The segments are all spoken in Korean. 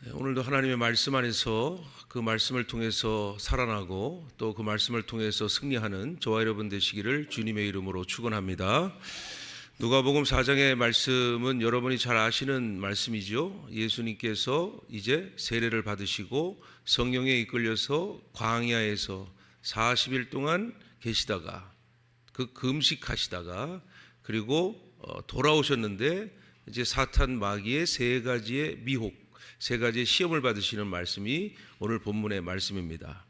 네, 오늘도 하나님의 말씀 안에서 그 말씀을 통해서 살아나고 또 그 말씀을 통해서 승리하는 저와 여러분 되시기를 주님의 이름으로 축원합니다. 누가복음 4장의 말씀은 여러분이 잘 아시는 말씀이죠. 예수님께서 이제 세례를 받으시고 성령에 이끌려서 광야에서 40일 동안 계시다가 그 금식하시다가 그리고 어, 돌아오셨는데 이제 사탄 마귀의 세 가지의 미혹, 세 가지의 시험을 받으시는 말씀이 오늘 본문의 말씀입니다.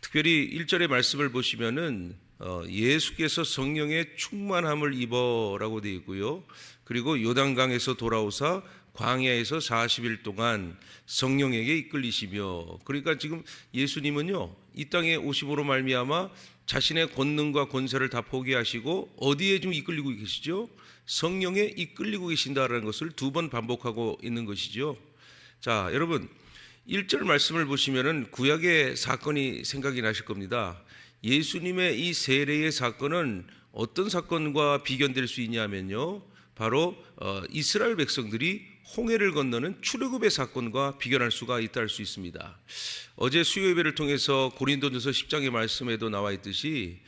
특별히 1절의 말씀을 보시면은 어, 예수께서 성령의 충만함을 입어라고 되어 있고요. 그리고 요단강에서 돌아오사 광야에서 40일 동안 성령에게 이끌리시며 그러니까 지금 예수님은요 이 땅에 오심으로 말미암아 자신의 권능과 권세를 다 포기하시고 어디에 좀 이끌리고 계시죠? 성령에 이끌리고 계신다라는 것을 두 번 반복하고 있는 것이죠. 자, 여러분 1절 말씀을 보시면은 구약의 사건이 생각이 나실 겁니다. 예수님의 이 세례의 사건은 어떤 사건과 비견될 수 있냐면요. 바로 어, 이스라엘 백성들이 홍해를 건너는 출애굽의 사건과 비견할 수가 있다 할 수 있습니다. 어제 수요 예배를 통해서 고린도전서 10장의 말씀에도 나와 있듯이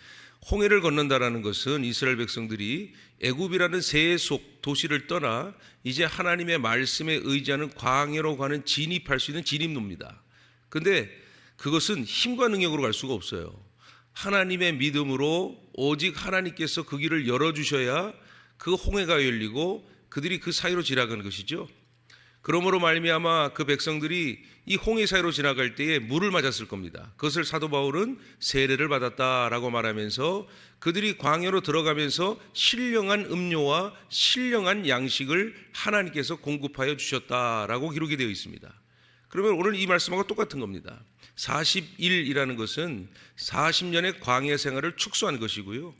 홍해를 건넌다라는 것은 이스라엘 백성들이 애굽이라는 세의 속 도시를 떠나 이제 하나님의 말씀에 의지하는 광야로 가는 진입할 수 있는 진입로입니다. 근데 그것은 힘과 능력으로 갈 수가 없어요. 하나님의 믿음으로 오직 하나님께서 그 길을 열어 주셔야 그 홍해가 열리고 그들이 그 사이로 지나가는 것이죠. 그러므로 말미암아 그 백성들이 이 홍해 사이로 지나갈 때에 물을 맞았을 겁니다. 그것을 사도 바울은 세례를 받았다라고 말하면서 그들이 광야로 들어가면서 신령한 음료와 신령한 양식을 하나님께서 공급하여 주셨다라고 기록이 되어 있습니다. 그러면 오늘 이 말씀하고 똑같은 겁니다. 40일이라는 것은 40년의 광야 생활을 축소한 것이고요.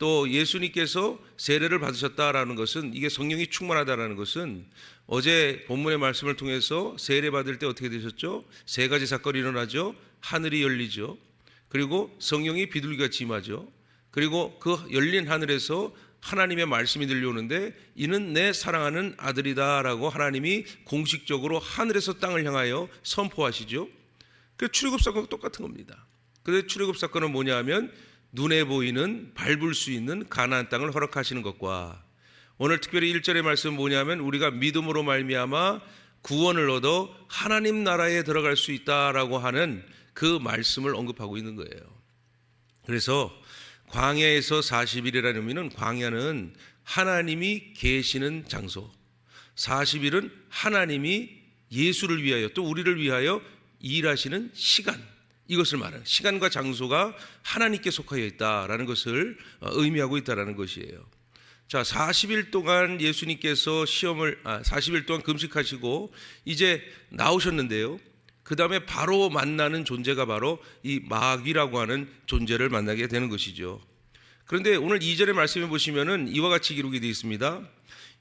또 예수님께서 세례를 받으셨다라는 것은 이게 성령이 충만하다라는 것은 어제 본문의 말씀을 통해서 세례 받을 때 어떻게 되셨죠? 세 가지 사건이 일어나죠. 하늘이 열리죠. 그리고 성령이 비둘기같이 임하죠. 그리고 그 열린 하늘에서 하나님의 말씀이 들려오는데 이는 내 사랑하는 아들이다라고 하나님이 공식적으로 하늘에서 땅을 향하여 선포하시죠. 그 출애굽 사건과 똑같은 겁니다. 그런데 출애굽 사건은 뭐냐하면 눈에 보이는 밟을 수 있는 가나안 땅을 허락하시는 것과 오늘 특별히 1절의 말씀은 뭐냐면 우리가 믿음으로 말미암아 구원을 얻어 하나님 나라에 들어갈 수 있다라고 하는 그 말씀을 언급하고 있는 거예요. 그래서 광야에서 40일이라는 의미는 광야는 하나님이 계시는 장소. 40일은 하나님이 예수를 위하여 또 우리를 위하여 일하시는 시간. 이것을 말하는 시간과 장소가 하나님께 속하여 있다라는 것을 어, 의미하고 있다라는 것이에요. 자, 40일 동안 예수님께서 시험을 아, 40일 동안 금식하시고 이제 나오셨는데요. 그 다음에 바로 만나는 존재가 바로 이 마귀라고 하는 존재를 만나게 되는 것이죠. 그런데 오늘 2절의 말씀에 보시면은 이와 같이 기록이 되어 있습니다.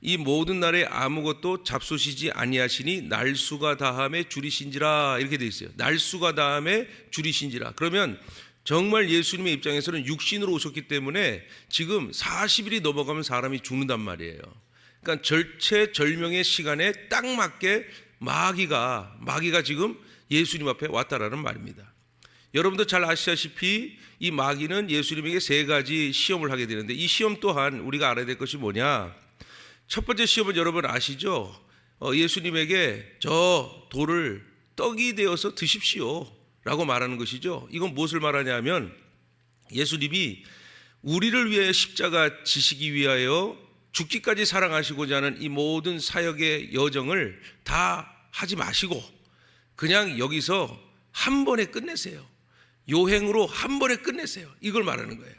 이 모든 날에 아무것도 잡수시지 아니하시니 날수가 다함에 줄이신지라 이렇게 되어 있어요. 날수가 다함에 줄이신지라. 그러면 정말 예수님의 입장에서는 육신으로 오셨기 때문에 지금 40일이 넘어가면 사람이 죽는단 말이에요. 그러니까 절체절명의 시간에 딱 맞게 마귀가 마귀가 지금 예수님 앞에 왔다라는 말입니다. 여러분도 잘 아시다시피 이 마귀는 예수님에게 세 가지 시험을 하게 되는데 이 시험 또한 우리가 알아야 될 것이 뭐냐? 첫 번째 시험은 여러분 아시죠? 어, 예수님에게 저 돌을 떡이 되어서 드십시오. 라고 말하는 것이죠. 이건 무엇을 말하냐면 예수님이 우리를 위해 십자가 지시기 위하여 죽기까지 사랑하시고자 하는 이 모든 사역의 여정을 다 하지 마시고 그냥 여기서 한 번에 끝내세요. 요행으로 한 번에 끝내세요. 이걸 말하는 거예요.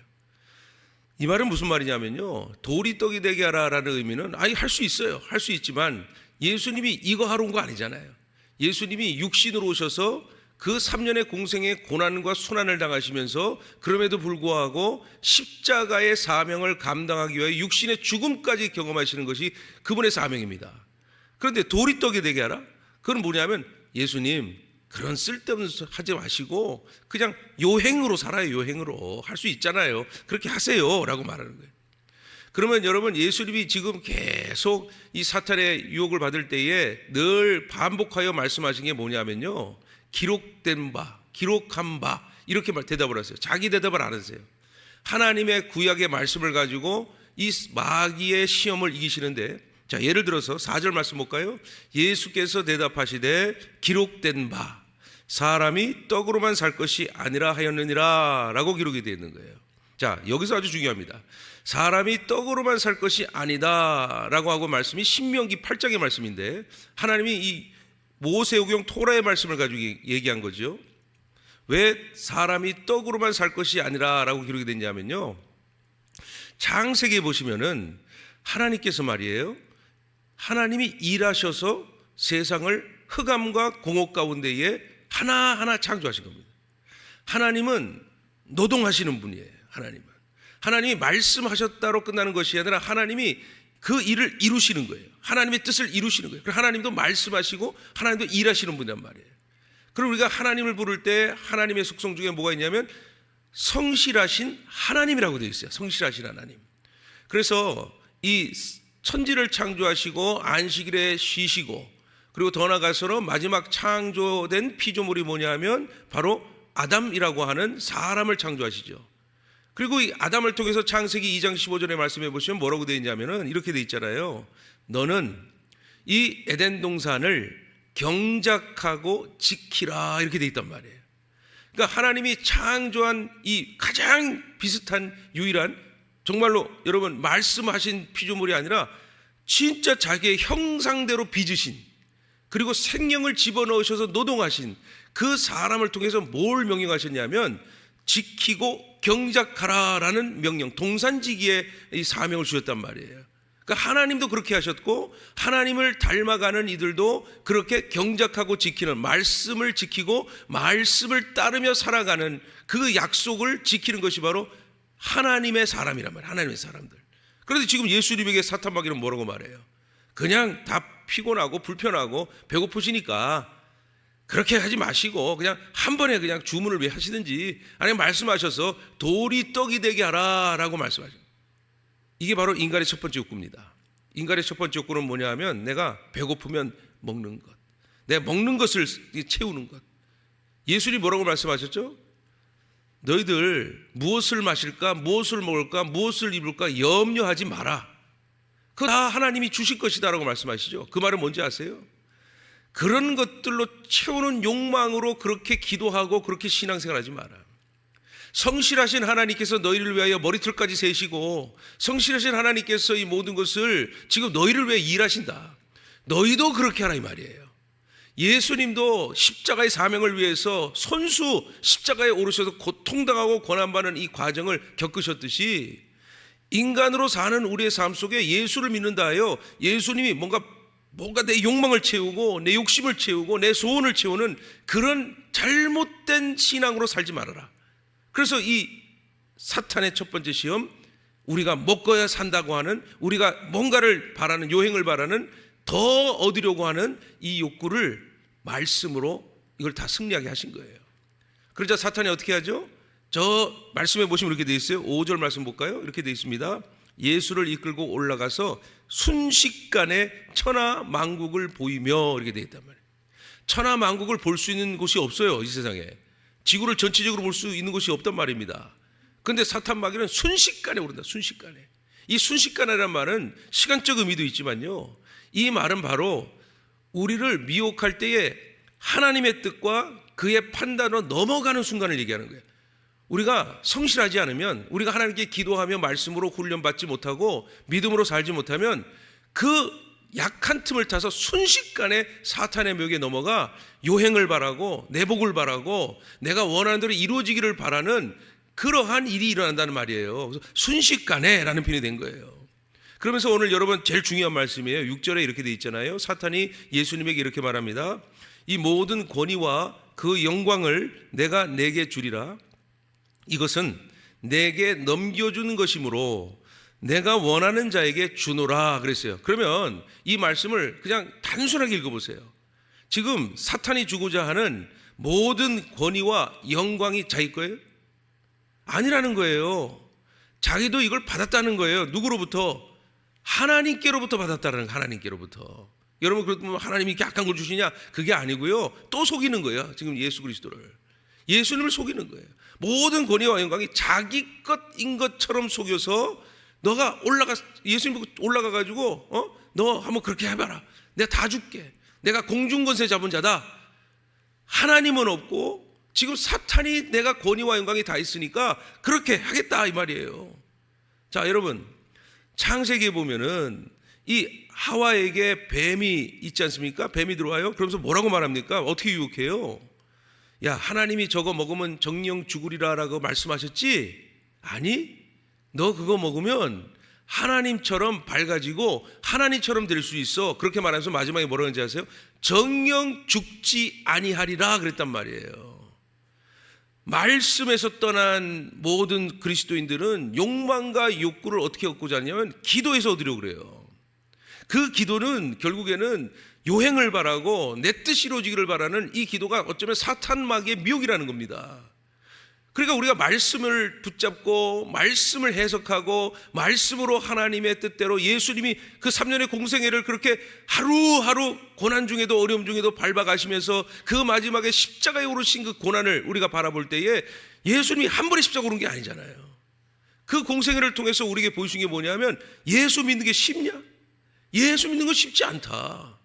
이 말은 무슨 말이냐면요. 돌이 떡이 되게 하라라는 의미는 아니 할 수 있어요. 할 수 있지만 예수님이 이거 하러 온 거 아니잖아요. 예수님이 육신으로 오셔서 그 3년의 공생의 고난과 순환을 당하시면서 그럼에도 불구하고 십자가의 사명을 감당하기 위해 육신의 죽음까지 경험하시는 것이 그분의 사명입니다. 그런데 돌이 떡이 되게 하라? 그건 뭐냐면 예수님 그런 쓸데없는 소리 하지 마시고 그냥 요행으로 살아요 요행으로 할 수 있잖아요 그렇게 하세요라고 말하는 거예요 그러면 여러분 예수님이 지금 계속 이 사탄의 유혹을 받을 때에 늘 반복하여 말씀하신 게 뭐냐면요. 기록된 바, 기록한 바 이렇게 말- 대답을 하세요. 자기 대답을 안 하세요. 하나님의 구약의 말씀을 가지고 이 마귀의 시험을 이기시는데 자 예를 들어서 4절 말씀 볼까요? 예수께서 대답하시되 기록된 바 사람이 떡으로만 살 것이 아니라 하였느니라 라고 기록이 되어 있는 거예요. 자 여기서 아주 중요합니다. 사람이 떡으로만 살 것이 아니다 라고 하고 말씀이 신명기 8장의 말씀인데 하나님이 이 모세오경 토라의 말씀을 가지고 얘기한 거죠. 왜 사람이 떡으로만 살 것이 아니라 라고 기록이 됐냐면요. 창세기에 보시면은 하나님께서 말이에요. 하나님이 일하셔서 세상을 흑암과 공업 가운데에 하나하나 창조하신 겁니다. 하나님은 노동하시는 분이에요. 하나님은. 하나님이 말씀하셨다로 끝나는 것이 아니라 하나님이 그 일을 이루시는 거예요. 하나님의 뜻을 이루시는 거예요. 하나님도 말씀하시고 하나님도 일하시는 분이란 말이에요. 그리고 우리가 하나님을 부를 때 하나님의 속성 중에 뭐가 있냐면 성실하신 하나님이라고 되어 있어요. 성실하신 하나님. 그래서 이 천지를 창조하시고 안식일에 쉬시고 그리고 더 나아가서는 마지막 창조된 피조물이 뭐냐면 바로 아담이라고 하는 사람을 창조하시죠. 그리고 이 아담을 통해서 창세기 2장 15절에 말씀해 보시면 뭐라고 되어 있냐면은 이렇게 되어 있잖아요. 너는 이 에덴 동산을 경작하고 지키라 이렇게 되어 있단 말이에요. 그러니까 하나님이 창조한 이 가장 비슷한 유일한 정말로 여러분 말씀하신 피조물이 아니라 진짜 자기의 형상대로 빚으신 그리고 생명을 집어넣으셔서 노동하신 그 사람을 통해서 뭘 명령하셨냐면 지키고 경작하라라는 명령, 동산지기의 이 사명을 주셨단 말이에요. 그러니까 하나님도 그렇게 하셨고 하나님을 닮아가는 이들도 그렇게 경작하고 지키는 말씀을 지키고 말씀을 따르며 살아가는 그 약속을 지키는 것이 바로 하나님의 사람이란 말이에요. 하나님의 사람들. 그래서 지금 예수님에게 사탄 마귀는 뭐라고 말해요? 그냥 다 피곤하고 불편하고 배고프시니까 그렇게 하지 마시고 그냥 한 번에 그냥 주문을 왜 하시든지 아니면 말씀하셔서 돌이 떡이 되게 하라라고 말씀하셔요. 이게 바로 인간의 첫 번째 욕구입니다. 인간의 첫 번째 욕구는 뭐냐 하면 내가 배고프면 먹는 것. 내가 먹는 것을 채우는 것. 예수님 뭐라고 말씀하셨죠? 너희들 무엇을 마실까, 무엇을 먹을까, 무엇을 입을까 염려하지 마라. 그거 다 하나님이 주실 것이다라고 말씀하시죠. 그 말은 뭔지 아세요? 그런 것들로 채우는 욕망으로 그렇게 기도하고 그렇게 신앙생활하지 마라. 성실하신 하나님께서 너희를 위하여 머리털까지 세시고 성실하신 하나님께서 이 모든 것을 지금 너희를 위해 일하신다. 너희도 그렇게 하라 이 말이에요. 예수님도 십자가의 사명을 위해서 손수 십자가에 오르셔서 고통당하고 고난받는 이 과정을 겪으셨듯이 인간으로 사는 우리의 삶 속에 예수를 믿는다 하여 예수님이 뭔가 뭔가 내 욕망을 채우고 내 욕심을 채우고 내 소원을 채우는 그런 잘못된 신앙으로 살지 말아라. 그래서 이 사탄의 첫 번째 시험 우리가 먹어야 산다고 하는 우리가 뭔가를 바라는 요행을 바라는 더 얻으려고 하는 이 욕구를 말씀으로 이걸 다 승리하게 하신 거예요. 그러자 사탄이 어떻게 하죠? 저 말씀해 보시면 이렇게 돼 있어요. 5절 말씀 볼까요? 이렇게 돼 있습니다. 예수를 이끌고 올라가서 순식간에 천하 만국을 보이며 이렇게 돼 있단 말이에요. 천하 만국을 볼 수 있는 곳이 없어요, 이 세상에. 지구를 전체적으로 볼 수 있는 곳이 없단 말입니다. 근데 사탄 마귀는 순식간에 오른다. 순식간에. 이 순식간이라는 말은 시간적 의미도 있지만요. 이 말은 바로 우리를 미혹할 때에 하나님의 뜻과 그의 판단으로 넘어가는 순간을 얘기하는 거예요. 우리가 성실하지 않으면 우리가 하나님께 기도하며 말씀으로 훈련받지 못하고 믿음으로 살지 못하면 그 약한 틈을 타서 순식간에 사탄의 묘에 넘어가 요행을 바라고 내복을 바라고 내가 원하는 대로 이루어지기를 바라는 그러한 일이 일어난다는 말이에요. 순식간에라는 표현이 된 거예요. 그러면서 오늘 여러분 제일 중요한 말씀이에요. 6절에 이렇게 돼 있잖아요. 사탄이 예수님에게 이렇게 말합니다. 이 모든 권위와 그 영광을 내가 내게 주리라. 이것은 내게 넘겨주는 것이므로 내가 원하는 자에게 주노라 그랬어요. 그러면 이 말씀을 그냥 단순하게 읽어보세요. 지금 사탄이 주고자 하는 모든 권위와 영광이 자기 거예요? 아니라는 거예요. 자기도 이걸 받았다는 거예요. 누구로부터? 하나님께로부터 받았다는 거예요. 하나님께로부터. 여러분 그러면 하나님이 이렇게 악한 걸 주시냐? 그게 아니고요. 또 속이는 거예요. 지금 예수 그리스도를. 예수님을 속이는 거예요. 모든 권위와 영광이 자기 것인 것처럼 속여서 너가 올라가 예수님 보고 올라가 가지고 어? 너 한번 그렇게 해 봐라. 내가 다 줄게. 내가 공중 권세 잡은 자다. 하나님은 없고 지금 사탄이 내가 권위와 영광이 다 있으니까 그렇게 하겠다 이 말이에요. 자, 여러분 창세기에 보면은 이 하와에게 뱀이 있지 않습니까? 뱀이 들어와요. 그러면서 뭐라고 말합니까? 어떻게 유혹해요? 야, 하나님이 저거 먹으면 정령 죽으리라라고 말씀하셨지? 아니, 너 그거 먹으면 하나님처럼 밝아지고 하나님처럼 될 수 있어. 그렇게 말하면서 마지막에 뭐라고 하는지 아세요? 정령 죽지 아니하리라 그랬단 말이에요. 말씀에서 떠난 모든 그리스도인들은 욕망과 욕구를 어떻게 얻고자 하냐면 기도에서 얻으려고 그래요. 그 기도는 결국에는 요행을 바라고 내 뜻이 이루어지기를 바라는 이 기도가 어쩌면 사탄 마귀의 미혹이라는 겁니다. 그러니까 우리가 말씀을 붙잡고 말씀을 해석하고 말씀으로 하나님의 뜻대로 예수님이 그 3년의 공생애를 그렇게 하루하루 고난 중에도 어려움 중에도 밟아가시면서 그 마지막에 십자가에 오르신 그 고난을 우리가 바라볼 때에 예수님이 한 번에 십자가 오른 게 아니잖아요. 그 공생애를 통해서 우리에게 보여준 게 뭐냐면 예수 믿는 게 쉽냐? 예수 믿는 건 쉽지 않다.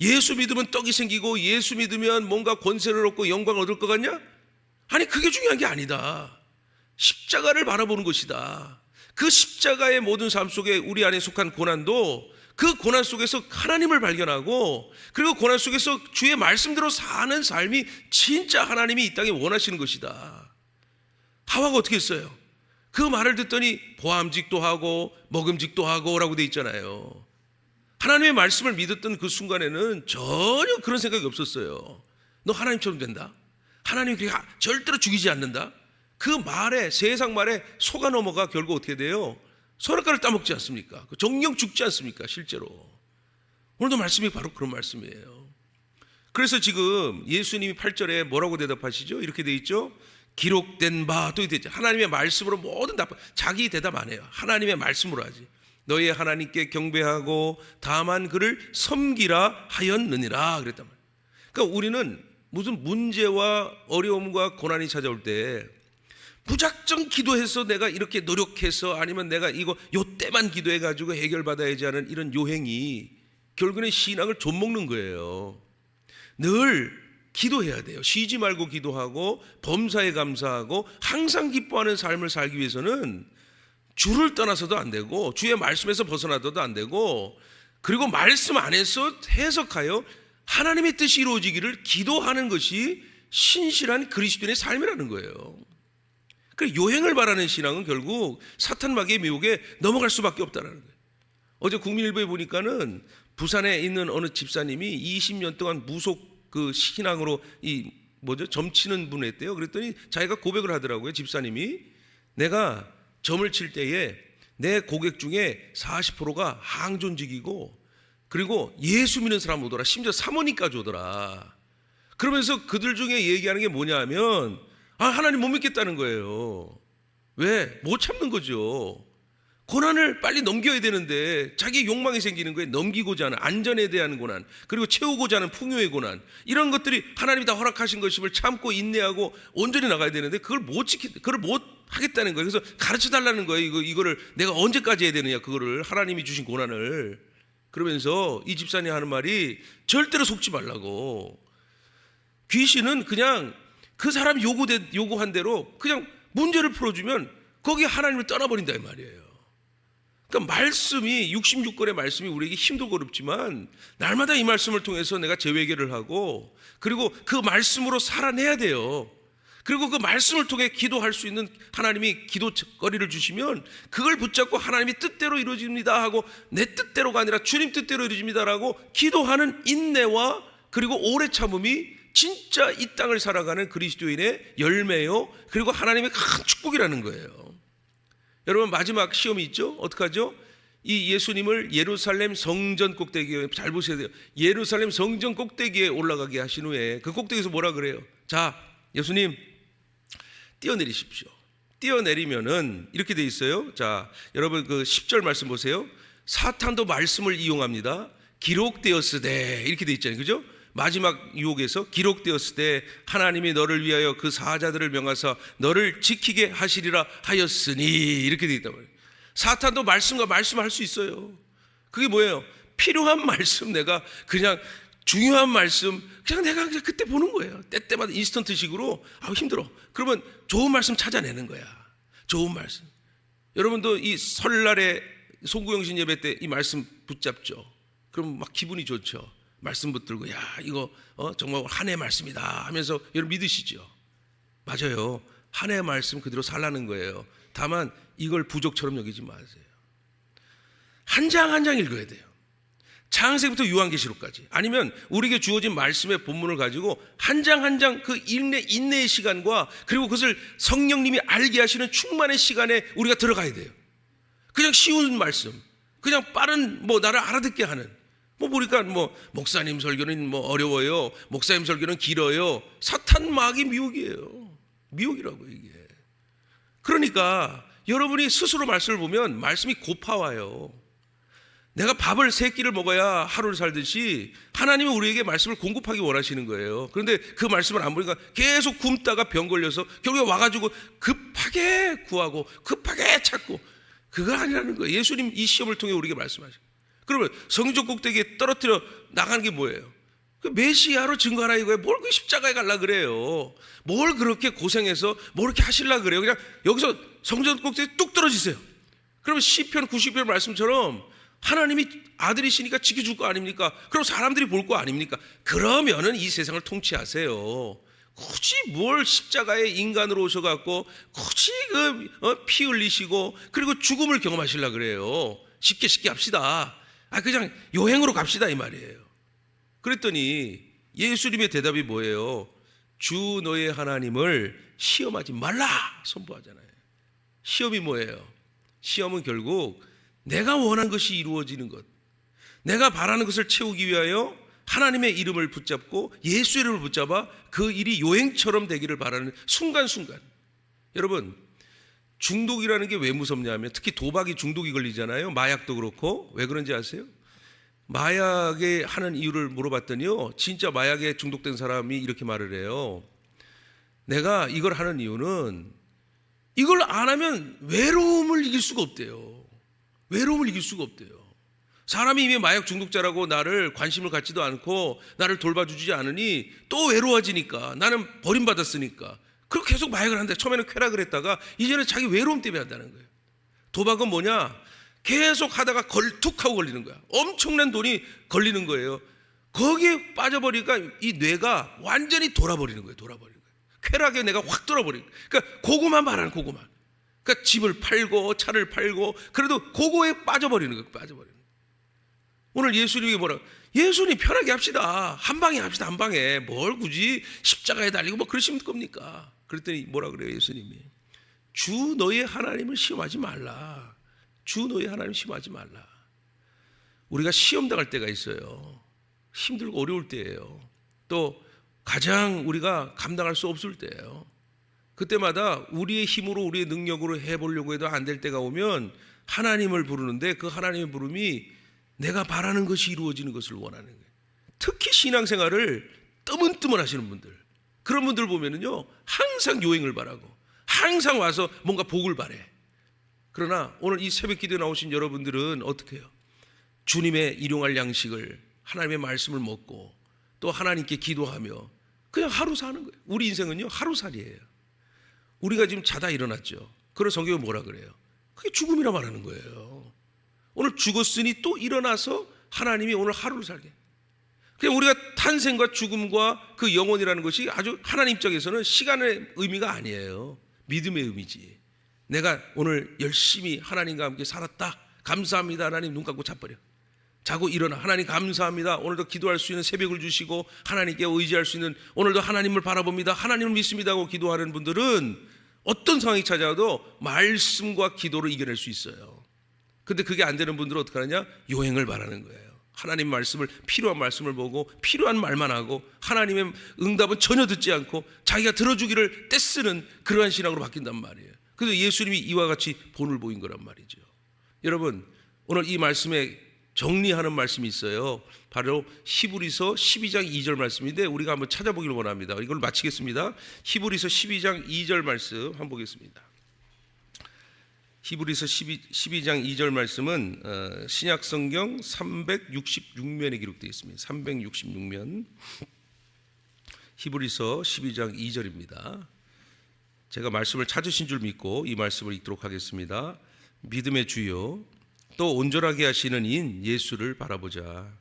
예수 믿으면 떡이 생기고 예수 믿으면 뭔가 권세를 얻고 영광을 얻을 것 같냐? 아니 그게 중요한 게 아니다. 십자가를 바라보는 것이다. 그 십자가의 모든 삶 속에 우리 안에 속한 고난도 그 고난 속에서 하나님을 발견하고 그리고 고난 속에서 주의 말씀대로 사는 삶이 진짜 하나님이 이 땅에 원하시는 것이다. 하와가 어떻게 했어요? 그 말을 듣더니 보암직도 하고 먹음직도 하고라고 돼 있잖아요. 하나님의 말씀을 믿었던 그 순간에는 전혀 그런 생각이 없었어요. 너 하나님처럼 된다. 하나님 그렇게 절대로 죽이지 않는다. 그 말에 세상 말에 속아 넘어가 결국 어떻게 돼요? 선악과를 따먹지 않습니까? 그 정령 죽지 않습니까? 실제로 오늘도 말씀이 바로 그런 말씀이에요. 그래서 지금 예수님이 8절에 뭐라고 대답하시죠? 이렇게 돼 있죠. 기록된 바또 되죠. 하나님의 말씀으로 모든 답 자기 대답 안 해요. 하나님의 말씀으로 하지. 너희 하나님께 경배하고 다만 그를 섬기라 하였느니라 그랬단 말이에요. 그러니까 우리는 무슨 문제와 어려움과 고난이 찾아올 때 무작정 기도해서 내가 이렇게 노력해서 아니면 내가 이거 요 때만 기도해 가지고 해결받아야지 하는 이런 요행이 결국에는 신앙을 좀먹는 거예요. 늘 기도해야 돼요. 쉬지 말고 기도하고 범사에 감사하고 항상 기뻐하는 삶을 살기 위해서는 주를 떠나서도 안 되고 주의 말씀에서 벗어나서도 안 되고 그리고 말씀 안에서 해석하여 하나님의 뜻이 이루어지기를 기도하는 것이 신실한 그리스도인의 삶이라는 거예요. 그 요행을 바라는 신앙은 결국 사탄 마귀의 미혹에 넘어갈 수밖에 없다는 거예요. 어제 국민일보에 보니까는 부산에 있는 어느 집사님이 20년 동안 무속 그 신앙으로 이 뭐죠 점치는 분을 했대요. 그랬더니 자기가 고백을 하더라고요. 집사님이 내가 점을 칠 때에 내 고객 중에 40%가 항존직이고 그리고 예수 믿는 사람 오더라. 심지어 사모님까지 오더라. 그러면서 그들 중에 얘기하는 게 뭐냐 하면 아, 하나님 못 믿겠다는 거예요. 왜? 못 참는 거죠. 고난을 빨리 넘겨야 되는데 자기 욕망이 생기는 거에 넘기고자 하는 안전에 대한 고난 그리고 채우고자 하는 풍요의 고난 이런 것들이 하나님이 다 허락하신 것임을 참고 인내하고 온전히 나가야 되는데 그걸 못 지키 그걸 못 하겠다는 거예요. 그래서 가르쳐 달라는 거예요. 이거 이거를 내가 언제까지 해야 되느냐 그거를 하나님이 주신 고난을 그러면서 이 집사님 하는 말이 절대로 속지 말라고 귀신은 그냥 그 사람 요구대, 요구한 대로 그냥 문제를 풀어주면 거기 하나님을 떠나버린다 이 말이에요. 그러니까 말씀이 66권의 말씀이 우리에게 힘들고 어렵지만 날마다 이 말씀을 통해서 내가 재회개를 하고 그리고 그 말씀으로 살아내야 돼요. 그리고 그 말씀을 통해 기도할 수 있는 하나님이 기도거리를 주시면 그걸 붙잡고 하나님이 뜻대로 이루어집니다 하고 내 뜻대로가 아니라 주님 뜻대로 이루어집니다라고 기도하는 인내와 그리고 오래 참음이 진짜 이 땅을 살아가는 그리스도인의 열매요. 그리고 하나님의 큰 축복이라는 거예요. 여러분 마지막 시험이 있죠? 어떡하죠? 이 예수님을 예루살렘 성전 꼭대기에 잘 보셔야 돼요. 예루살렘 성전 꼭대기에 올라가게 하신 후에 그 꼭대기에서 뭐라 그래요? 자, 예수님 뛰어내리십시오. 뛰어내리면은 이렇게 돼 있어요. 자, 여러분 그 10절 말씀 보세요. 사탄도 말씀을 이용합니다. 기록되었으되 이렇게 돼 있잖아요. 그죠? 마지막 유혹에서 기록되었으되 하나님이 너를 위하여 그 사자들을 명하사 너를 지키게 하시리라 하였으니 이렇게 돼 있단 말이에요. 사탄도 말씀과 말씀할 수 있어요. 그게 뭐예요? 필요한 말씀 내가 그냥 중요한 말씀 그냥 내가 그냥 그때 보는 거예요. 때때마다 인스턴트식으로 아 힘들어. 그러면 좋은 말씀 찾아내는 거야. 좋은 말씀. 여러분도 이 설날에 송구영신 예배 때 이 말씀 붙잡죠. 그럼 막 기분이 좋죠. 말씀 붙들고 야 이거 어, 정말 한 해 말씀이다 하면서 여러분 믿으시죠. 맞아요. 한 해 말씀 그대로 살라는 거예요. 다만 이걸 부족처럼 여기지 마세요. 한 장 한 장 읽어야 돼요. 창세부터 요한계시록까지 아니면 우리에게 주어진 말씀의 본문을 가지고 한 장 한 장 그 인내 인내의 시간과 그리고 그것을 성령님이 알게 하시는 충만의 시간에 우리가 들어가야 돼요. 그냥 쉬운 말씀, 그냥 빠른 뭐 나를 알아듣게 하는 뭐 보니까 뭐 목사님 설교는 뭐 어려워요, 목사님 설교는 길어요. 사탄 마귀 미혹이에요. 미혹이라고 이게. 그러니까 여러분이 스스로 말씀을 보면 말씀이 고파와요. 내가 밥을 세 끼를 먹어야 하루를 살듯이 하나님은 우리에게 말씀을 공급하기 원하시는 거예요. 그런데 그 말씀을 안 보니까 계속 굶다가 병 걸려서 결국에 와가지고 급하게 구하고 급하게 찾고 그거 아니라는 거예요. 예수님 이 시험을 통해 우리에게 말씀하시고. 그러면 성적 꼭대기에 떨어뜨려 나가는 게 뭐예요? 그 메시아로 증거하라 이거예요. 뭘 그 십자가에 갈라 그래요? 뭘 그렇게 고생해서 뭘 이렇게 하실라 그래요? 그냥 여기서 성전 꼭대기에 뚝 떨어지세요. 그러면 시편 90편 말씀처럼 하나님이 아들이시니까 지켜줄 거 아닙니까? 그럼 사람들이 볼 거 아닙니까? 그러면은 이 세상을 통치하세요. 굳이 뭘 십자가에 인간으로 오셔갖고 굳이 그피 흘리시고 그리고 죽음을 경험하시려 그래요. 쉽게 쉽게 합시다. 아 그냥 여행으로 갑시다 이 말이에요. 그랬더니 예수님의 대답이 뭐예요? 주 너의 하나님을 시험하지 말라 선포하잖아요. 시험이 뭐예요? 시험은 결국 내가 원한 것이 이루어지는 것, 내가 바라는 것을 채우기 위하여 하나님의 이름을 붙잡고 예수 이름을 붙잡아 그 일이 요행처럼 되기를 바라는 순간순간. 여러분, 중독이라는 게 왜 무섭냐면 특히 도박이 중독이 걸리잖아요. 마약도 그렇고. 왜 그런지 아세요? 마약에 하는 이유를 물어봤더니요. 진짜 마약에 중독된 사람이 이렇게 말을 해요. 내가 이걸 하는 이유는 이걸 안 하면 외로움을 이길 수가 없대요. 외로움을 이길 수가 없대요. 사람이 이미 마약 중독자라고 나를 관심을 갖지도 않고 나를 돌봐주지 않으니 또 외로워지니까 나는 버림받았으니까 그렇게 계속 마약을 한다. 처음에는 쾌락을 했다가 이제는 자기 외로움 때문에 한다는 거예요. 도박은 뭐냐? 계속 하다가 걸툭하고 걸리는 거야. 엄청난 돈이 걸리는 거예요. 거기에 빠져버리니까 이 뇌가 완전히 돌아버리는 거예요. 돌아버리는 거예요. 쾌락에 내가 확 돌아버리는 거예요. 그러니까 고구만 말하는 고구만. 그러니까 집을 팔고 차를 팔고 그래도 그거에 빠져버리는 거예요. 빠져버리는 거예요. 오늘 예수님이 뭐라 예수님 편하게 합시다. 한 방에 합시다. 한 방에 뭘 굳이 십자가에 달리고 뭐 그러시면 겁니까? 그랬더니 뭐라 그래요 예수님이 주 너의 하나님을 시험하지 말라. 주 너의 하나님 시험하지 말라. 우리가 시험 당할 때가 있어요. 힘들고 어려울 때예요. 또 가장 우리가 감당할 수 없을 때예요. 그때마다 우리의 힘으로 우리의 능력으로 해보려고 해도 안 될 때가 오면 하나님을 부르는데 그 하나님의 부름이 내가 바라는 것이 이루어지는 것을 원하는 거예요. 특히 신앙생활을 뜨문뜨문 하시는 분들 그런 분들 보면은요 항상 요행을 바라고 항상 와서 뭔가 복을 바래. 그러나 오늘 이 새벽 기도에 나오신 여러분들은 어떻게 해요? 주님의 일용할 양식을 하나님의 말씀을 먹고 또 하나님께 기도하며 그냥 하루 사는 거예요. 우리 인생은요 하루살이에요. 우리가 지금 자다 일어났죠. 그런 성경은 뭐라 그래요? 그게 죽음이라 말하는 거예요. 오늘 죽었으니 또 일어나서 하나님이 오늘 하루를 살게. 그냥 우리가 탄생과 죽음과 그 영혼이라는 것이 아주 하나님 입장에서는 시간의 의미가 아니에요. 믿음의 의미지. 내가 오늘 열심히 하나님과 함께 살았다. 감사합니다. 하나님 눈 감고 자버려. 자고 일어나. 하나님 감사합니다. 오늘도 기도할 수 있는 새벽을 주시고 하나님께 의지할 수 있는 오늘도 하나님을 바라봅니다. 하나님을 믿습니다 하고 기도하는 분들은 어떤 상황이 찾아와도 말씀과 기도를 이겨낼 수 있어요. 근데 그게 안 되는 분들은 어떻게 하느냐? 요행을 바라는 거예요. 하나님 말씀을 필요한 말씀을 보고 필요한 말만 하고 하나님의 응답은 전혀 듣지 않고 자기가 들어주기를 떼쓰는 그러한 신앙으로 바뀐단 말이에요. 그래서 예수님이 이와 같이 본을 보인 거란 말이죠. 여러분 오늘 이 말씀에 정리하는 말씀이 있어요. 바로 히브리서 12장 2절 말씀인데 우리가 한번 찾아보기를 원합니다. 이걸 마치겠습니다. 히브리서 12장 2절 말씀 한번 보겠습니다. 히브리서 12, 12장 2절 말씀은 어, 신약 성경 366면에 기록되어 있습니다. 366면 히브리서 12장 2절입니다. 제가 말씀을 찾으신 줄 믿고 이 말씀을 읽도록 하겠습니다. 믿음의 주요 또 온전하게 하시는 인 예수를 바라보자.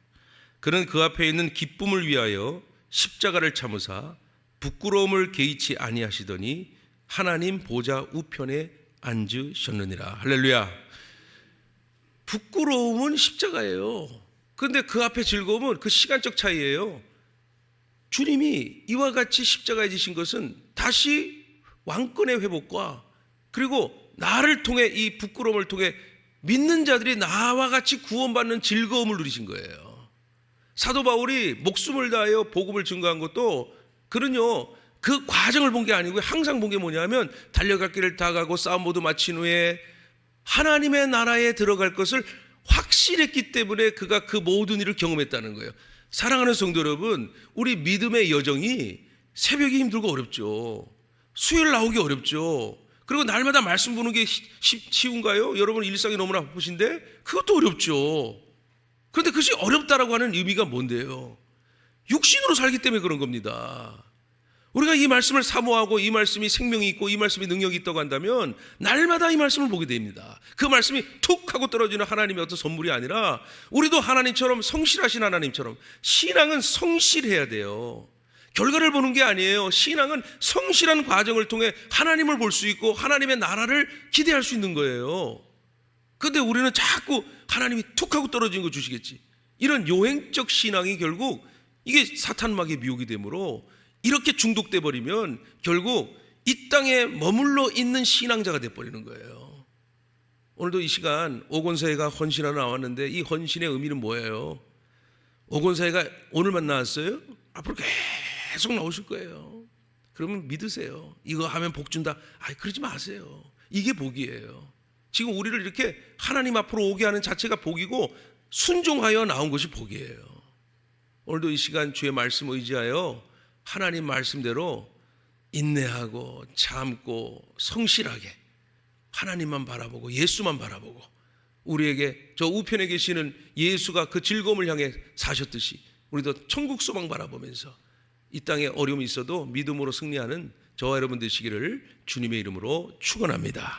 그는 그 앞에 있는 기쁨을 위하여 십자가를 참으사 부끄러움을 개의치 아니하시더니 하나님 보좌 우편에 앉으셨느니라. 할렐루야. 부끄러움은 십자가예요. 그런데 그 앞에 즐거움은 그 시간적 차이예요. 주님이 이와 같이 십자가에 지신 것은 다시 왕권의 회복과 그리고 나를 통해 이 부끄러움을 통해 믿는 자들이 나와 같이 구원받는 즐거움을 누리신 거예요. 사도 바울이 목숨을 다하여 복음을 증거한 것도 그는요 그 과정을 본 게 아니고 항상 본 게 뭐냐면 달려갈 길을 다 가고 싸움 모두 마친 후에 하나님의 나라에 들어갈 것을 확실했기 때문에 그가 그 모든 일을 경험했다는 거예요. 사랑하는 성도 여러분, 우리 믿음의 여정이 새벽이 힘들고 어렵죠. 수요일 나오기 어렵죠. 그리고 날마다 말씀 보는 게 쉬운가요? 여러분 일상이 너무나 바쁘신데 그것도 어렵죠. 그런데 그것이 어렵다라고 하는 의미가 뭔데요? 육신으로 살기 때문에 그런 겁니다. 우리가 이 말씀을 사모하고 이 말씀이 생명이 있고 이 말씀이 능력이 있다고 한다면 날마다 이 말씀을 보게 됩니다. 그 말씀이 툭 하고 떨어지는 하나님의 어떤 선물이 아니라 우리도 하나님처럼 성실하신 하나님처럼 신앙은 성실해야 돼요. 결과를 보는 게 아니에요. 신앙은 성실한 과정을 통해 하나님을 볼 수 있고 하나님의 나라를 기대할 수 있는 거예요. 근데 우리는 자꾸 하나님이 툭 하고 떨어진 거 주시겠지. 이런 요행적 신앙이 결국 이게 사탄막의 미혹이 되므로 이렇게 중독돼 버리면 결국 이 땅에 머물러 있는 신앙자가 돼 버리는 거예요. 오늘도 이 시간 오건사회가 헌신하러 나왔는데 이 헌신의 의미는 뭐예요? 오건사회가 오늘만 나왔어요? 앞으로 계속 나오실 거예요. 그러면 믿으세요. 이거 하면 복 준다. 아이 그러지 마세요. 이게 복이에요. 지금 우리를 이렇게 하나님 앞으로 오게 하는 자체가 복이고 순종하여 나온 것이 복이에요. 오늘도 이 시간 주의 말씀 의지하여 하나님 말씀대로 인내하고 참고 성실하게 하나님만 바라보고 예수만 바라보고 우리에게 저 우편에 계시는 예수가 그 즐거움을 향해 사셨듯이 우리도 천국 소망 바라보면서 이 땅에 어려움이 있어도 믿음으로 승리하는 저와 여러분 되시기를 주님의 이름으로 축원합니다.